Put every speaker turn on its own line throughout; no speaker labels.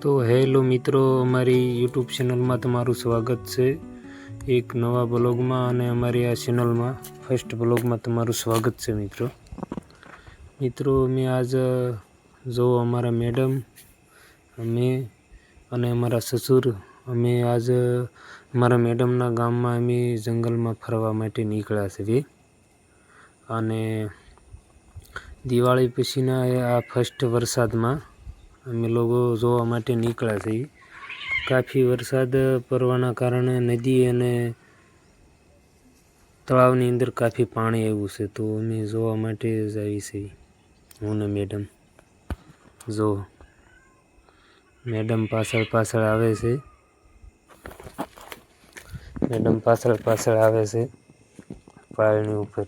તો હેલો મિત્રો, અમારી યુટ્યુબ ચેનલમાં તમારું સ્વાગત છે. એક નવા બ્લોગમાં અને અમારી આ ચેનલમાં ફર્સ્ટ બ્લોગમાં તમારું સ્વાગત છે મિત્રો. મિત્રો, અમે આજ, જો અમારા મેડમ અમે અને અમારા સસુર, અમે આજ અમારા મેડમના ગામમાં અમે જંગલમાં ફરવા માટે નીકળ્યા છીએ. અને દિવાળી પછીના આ ફર્સ્ટ વરસાદમાં અમે લોકો જોવા માટે નીકળ્યા છીએ. કાફી વરસાદ પડવાના કારણે નદી અને તળાવની અંદર કાફી પાણી આવ્યું છે, તો અમે જોવા માટે જ આવી છીએ. હું ને મેડમ. જો, મેડમ પાછળ પાછળ આવે છે. મેડમ પાછળ પાછળ આવે છે પાળની ઉપર.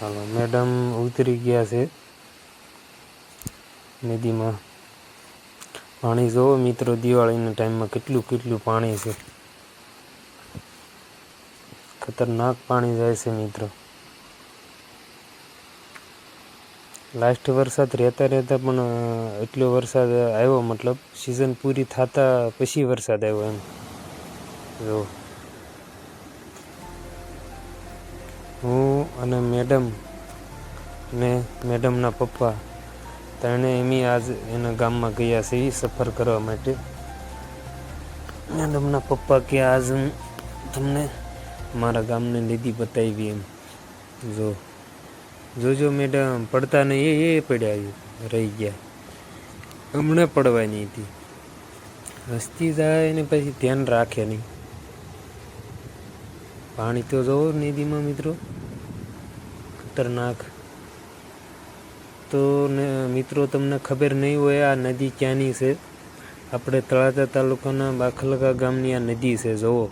હાલો, મેડમ ઉતરી ગયા છે. નદીમાં. પાણી જોવો મિત્રો, દિવાળીના ટાઈમમાં કેટલું કેટલું પાણી છે. ખતરનાક પાણી જાય છે મિત્રો. લાસ્ટ વરસાદ રહેતા રહેતા પણ એટલો વરસાદ આવ્યો, મતલબ સિઝન પૂરી થતા પછી વરસાદ આવ્યો એમ. જો. હું અને મેડમ ને મેડમના પપ્પા ત્રણે એમી આજ એના ગામમાં ગયા છે એ સફર કરવા માટે. મેડમના પપ્પા કે આજ હું તમને મારા ગામને લીધી બતાવી એમ. જો, જોજો મેડમ, પડતા નહીં, એ એ પડ્યા રહી ગયા. હમણાં પડવાની હતી. હસતી જાય ને પછી ધ્યાન રાખે નહીં. પાણી તો જોવો નદીમાં મિત્રો. ખતરનાક. તો મિત્રો, તમને ખબર નહીં હોય આ નદી ક્યાંની છે? આપણે તળાજા તાલુકાના બાખલકા ગામની આ નદી છે, જુઓ.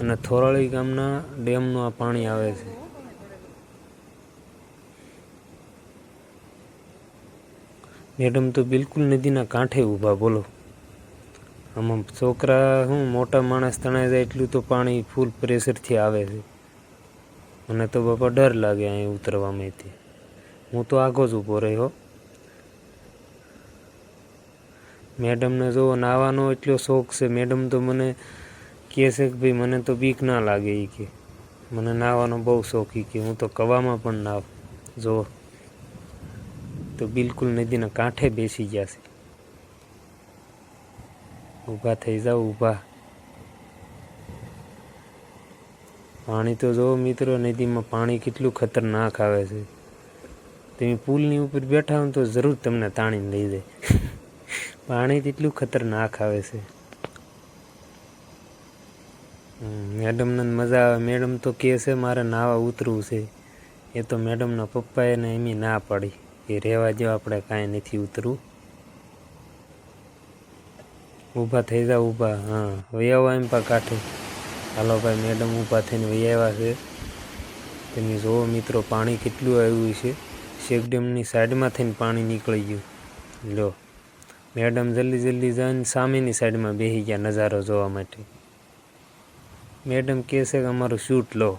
અને થોરાળી ગામના ડેમનું આ પાણી આવે છે. મેડમ, તો બિલકુલ નદીના કાંઠે ઊભા, બોલો. આમાં છોકરા હું, મોટા માણસ તણાઈ જાય એટલું તો પાણી ફૂલ પ્રેશરથી આવે છે. મને તો બાપા ડર લાગે અહીં ઉતરવામાં તે હું તો આગો જ ઊભો રહ્યો. મેડમને જો નાવાનો એટલો શોખ છે, મેડમ તો મને કહે છે કે ભાઈ મને તો બીક ના લાગે એ કે. મને નાવાનો બહુ શોખ ઈ કે. હું તો કવામાં પણ નાવ જો તો બિલકુલ નદીના કાંઠે બેસી ગયા છે ઊભા થઈ જાઓ, ઊભા. પાણી તો જો મિત્રો, નદીમાં પાણી કેટલું ખતરનાક આવે છે. તમે પુલની ઉપર બેઠા હો તો જરૂર તમને તાણીને લઈ જાય. પાણી તેટલું ખતરનાક આવે છે. મેડમને મજા આવે. મેડમ તો કહે છે, મારે નાવા ઉતરવું છે. એ તો મેડમના પપ્પાએ ને એમની ના પાડી કે રહેવા જો આપણે કાંઈ નથી ઉતરવું. ઊભા થઈ જાઓ, ઊભા. હા વૈયાવા એમ પા કાંઠે. હાલો ભાઈ, મેડમ ઊભા થઈને વૈયાવા છે. તમે જુઓ મિત્રો, પાણી કેટલું આવ્યું છે. શેક ડેમની સાઈડમાં થઈને પાણી નીકળી ગયું. લો, મેડમ જલ્દી જલ્દી જઈને સામેની સાઈડમાં બેસી ગયા નજારો જોવા માટે. મેડમ કહે છે કે અમારું શૂટ લો.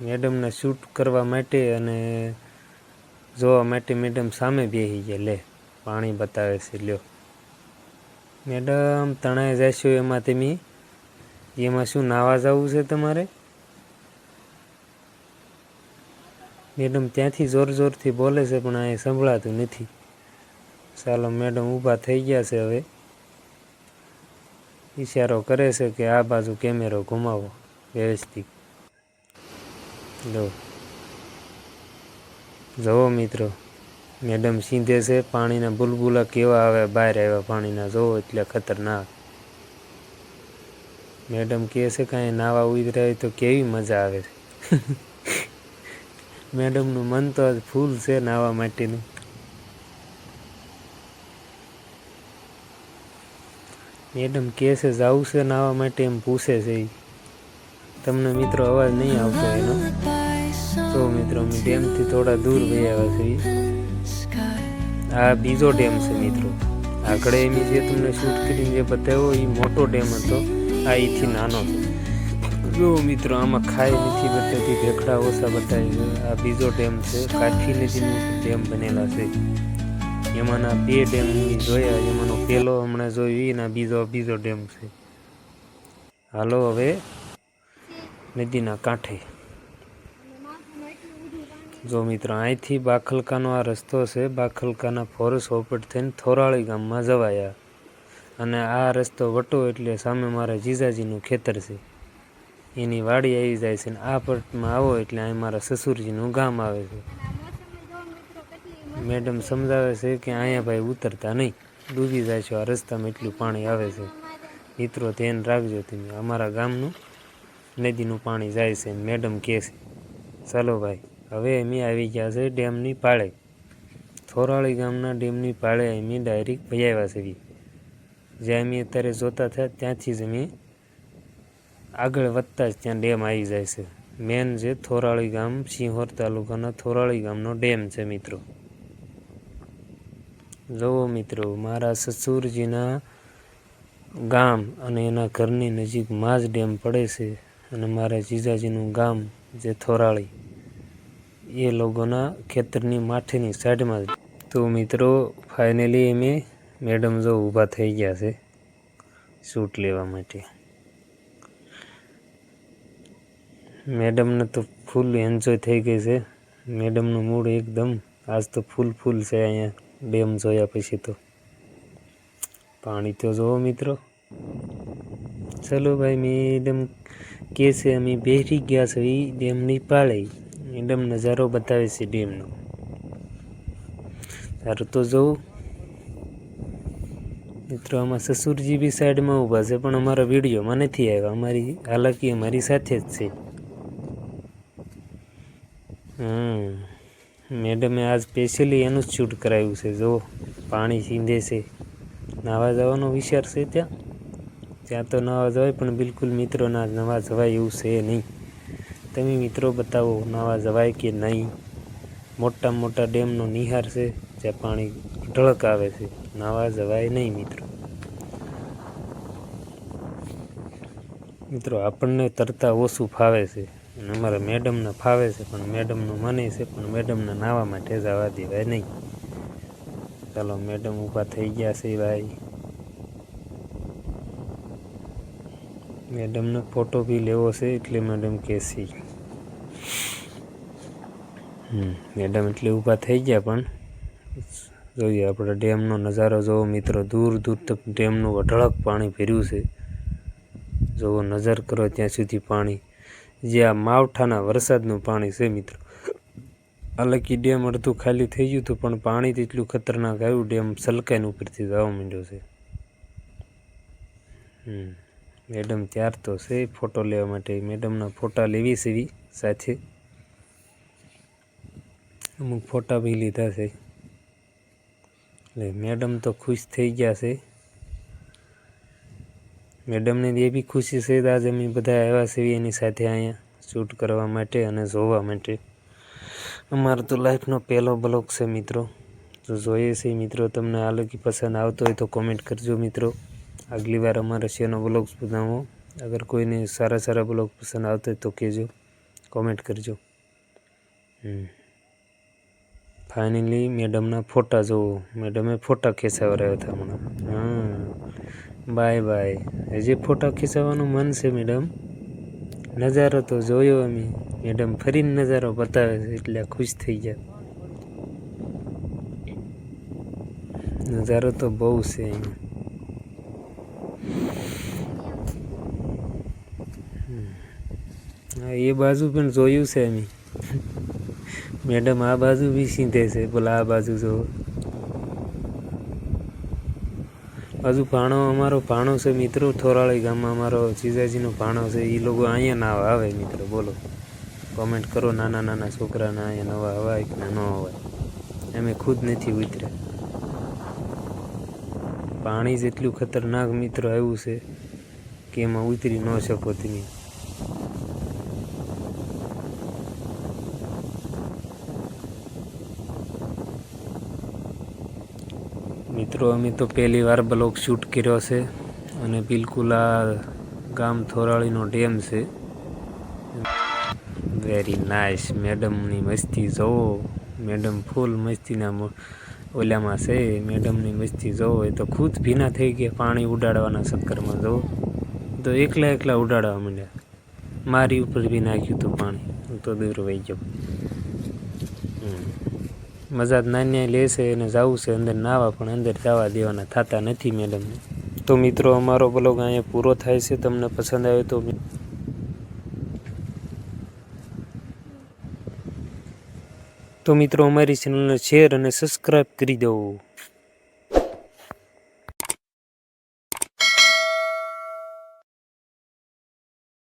મેડમને શૂટ કરવા માટે અને જોવા માટે મેડમ સામે બેસી ગયા. લે, પાણી બતાવે છે, લ્યો. મેડમ તણાઈ જશો એમાં તમે? એમાં શું નાવા જવું છે તમારે? મેડમ ત્યાંથી જોર જોરથી બોલે છે, પણ અહીં સંભળાતું નથી. ચાલો, મેડમ ઊભા થઈ ગયા છે હવે. ઈશારો કરે છે કે આ બાજુ કેમેરો ઘુમાવો, વ્યવસ્થિત. લો. જુઓ મિત્રો, મેડમ સીધે છે, પાણીના બુલબુલા કેવા આવે બહાર આવ્યા પાણીના જોવો એટલે ખતરનાક. મેડમ કહે છે કાંઈ નાવા ઉતર્યા તો કેવી મજા આવે છે. મેડમનું મન તો આજ ફૂલ છે નાવા માટેનું. મેડમ કહે છે, જવું છે નાવા માટે? એમ પૂછે છે. તમને મિત્રો અવાજ નહીં આવતો એનો. તો મિત્રો, અમે ડેમથી થોડા દૂર વહી આવ્યા છીએ. આ બીજો ડેમ છે મિત્રો. આગળ એની જે તમને શૂટ કરીને જે બતાવ્યો એ મોટો ડેમ હતો. આ એથી નાનો છે. જો મિત્રો, આમાં ખાઈ નથી બતાવતી ભેખડા ઓછા બતાવી છે. આ બીજો ડેમ છે, કાઠી નદીનો ડેમ બનેલા છે. એમાંના બે ડેમ જોયા, એમાંનો પહેલો હમણાં જોયું, એના બીજો બીજો ડેમ છે. હાલો હવે, નદીના કાંઠે. જો મિત્રો, અહીંથી બાખલકાનો આ રસ્તો છે, બાખલકાના ફોરેસ્ટ ઓપરેટ થઈને થોરાળી ગામમાં જવાયા. અને આ રસ્તો વટો એટલે સામે મારા જીજાજીનું ખેતર છે. એની વાડી આવી જાય છે આ પટમાં આવો એટલે અહીં મારા સસુરજીનું ગામ આવે છે. મેડમ સમજાવે છે કે અહીંયા ભાઈ ઉતરતા નહીં. ડૂબી જાય છે, આ રસ્તામાં એટલું પાણી આવે છે. મિત્રો, ધ્યાન રાખજો તમે, અમારા ગામનું નદીનું પાણી જાય છે મેડમ કહે છે, ચાલો ભાઈ, હવે અમે આવી ગયા છે ડેમની પાળે. થોરાળી ગામના ડેમની પાળે અમે ડાયરેક્ટ ભજાવ્યા છે જ્યાં અમે અત્યારે જોતા થયા, ત્યાંથી જ અમે આગળ વધતા જ ત્યાં ડેમ આવી જાય છે. મેન જે થોરાળી ગામ, સિંહોર તાલુકાના થોરાળી ગામનો ડેમ છે મિત્રો. જુઓ મિત્રો, મારા સસુરજીના ગામ અને એના ઘરની નજીકમાં જ ડેમ પડે છે અને મારા જીજાજીનું ગામ જે થોરાળી, એ લોકોના ખેતરની માઠેની સાઈડમાં તો મિત્રો ફાઇનલી અમે મેડમ જો ઊભા થઈ ગયા છે શૂટ લેવા માટે. મેડમને તો ફૂલ એન્જોય થઈ ગઈ છે. મેડમનું મૂડ એકદમ આજ તો ફૂલ ફૂલ છે અહીંયા. ડેમ જોયા પછી તો. પાણી તો જુઓ મિત્રો. ચલો ભાઈ, મેડમ કે છે, અમે બેસી ગયા છે એ ડેમની પાળે મેડમ નજારો બતાવે છે ડેમનો. તારું તો જવું મિત્રો, આમાં સસુરજી બી સાઈડમાં ઊભા છે, પણ અમારા વિડીયોમાં નથી આવ્યા. અમારી હાલાકી અમારી સાથે જ છે. હમ. મેડમે આ સ્પેશિયલી એનું જ શૂટ કરાવ્યું છે. જો, પાણી સીંધે છે. નાવા જવાનો વિચાર છે ત્યાં? ત્યાં તો નાવા જવાય, પણ બિલકુલ મિત્રોના નવા જવાય એવું છે નહીં. તમે મિત્રો બતાવો, નાવા જવાય કે નહીં? મોટા મોટા ડેમનો નિહાર છે, જ્યાં પાણી ઢળક આવે છે. નાવા જવાય નહીં, મિત્રો. મિત્રો, આપણને તરતા ઓછું ફાવે છે. અને અમારા મેડમને ફાવે છે, પણ મેડમનું મને છે, પણ મેડમને નાવામાં માટે જવા દેવાય નહીં. ચાલો, મેડમ ઊભા થઈ ગયા છે ભાઈ. મેડમને ફોટો બી લેવો છે, એટલે મેડમ કે છે. હમ, મેડમ એટલે ઊભા થઈ ગયા પણ. જોઈએ, આપણે ડેમનો નજારો જોવો મિત્રો, દૂર દૂર તક ડેમનું અઢળક પાણી ભર્યું છે. જોવો, નજર કરો ત્યાં સુધી પાણી. જે આ માવઠાના વરસાદનું પાણી છે મિત્રો. અલકી ડેમ અડધું ખાલી થઈ ગયું હતું, પણ પાણી તેટલું ખતરનાક આવ્યું, ડેમ સલકાઈને ઉપરથી જવા માંડ્યો છે. મેડમ ત્યાર તો છે, ફોટો લેવા માટે. મેડમના ફોટા લેવી છે સાથે. અમુક ફોટા બી લીધા છે. એટલે મેડમ તો ખુશ થઈ ગયા છે. મેડમને એ બી ખુશી છે આજે અમે બધા આવ્યા છીએ એની સાથે અહીંયા શૂટ કરવા માટે અને જોવા માટે. અમારો તો લાઈફનો પહેલો બ્લોગ છે મિત્રો. તો જોઈએ છે મિત્રો, તમને આ પસંદ આવતો હોય તો કોમેન્ટ કરજો મિત્રો. આગલી વાર અમારા શેનો બ્લોગ્સ બનાવો. અગર કોઈને સારા સારા બ્લોગ પસંદ આવતો હોય તો કહેજો. કોમેન્ટ કરજો. ફાઇનલી મેડમના ફોટા જોવો મેડમે ફોટા ખેંચાવરાયા હતા હમણાં. હા. Bye bye. હજી ફોટા ખેંચાવવાનું મન છે, મેડમ. નજારો તો જોયો અમે. મેડમ ફરીને નજારો બતાવે છે, એટલે ખુશ થઈ ગયા. નજારો તો બહુ છે હા, એ બાજુ પણ જોયું છે અમે. મેડમ, આ બાજુ બી સીધે છે. બોલા, આ બાજુ જો. બાજુ ભાણો, અમારો ભાણો છે મિત્રો, થોરાળી ગામમાં અમારો જીજાજીનો ભાણો છે. એ લોકો અહીંયા ના આવે મિત્રો, બોલો. કોમેન્ટ કરો, નાના નાના છોકરાના અહીંયા નવા હવાય કે ન હવાય અમે ખુદ નથી ઉતર્યા. પાણી જેટલું ખતરનાક મિત્રો આવ્યું છે કે એમાં ઉતરી ન શકો તમે. મિત્રો, અમે તો પહેલી વાર બ્લોગ શૂટ કર્યો છે અને બિલકુલ આ ગામ થોરાળીનો ડેમ છે. વેરી નાઇસ મેડમની મસ્તી જોવો. મેડમ ફૂલ મસ્તીના ઓલામાં છે. મેડમની મસ્તી જોવો, એ તો ખુદ ભીના થઈ ગયા પાણી ઉડાડવાના ચક્કરમાં, જોવો. તો એકલા એકલા ઉડાડવા માંડ્યા. મારી ઉપર બી નાખ્યું હતું પાણી. હું તો દૂર વહી ગયો. હમ. મજા નાની લે છે અને જવું છે. અંદર નાવા પણ અંદર જવા દેવાના, થતા નથી મેડમને તો મિત્રો, અમારો બ્લોગ અહીંયા પૂરો થાય છે. તમને પસંદ આવે તો તો મિત્રો, અમારી ચેનલને શેર અને સબસ્ક્રાઈબ કરી દો.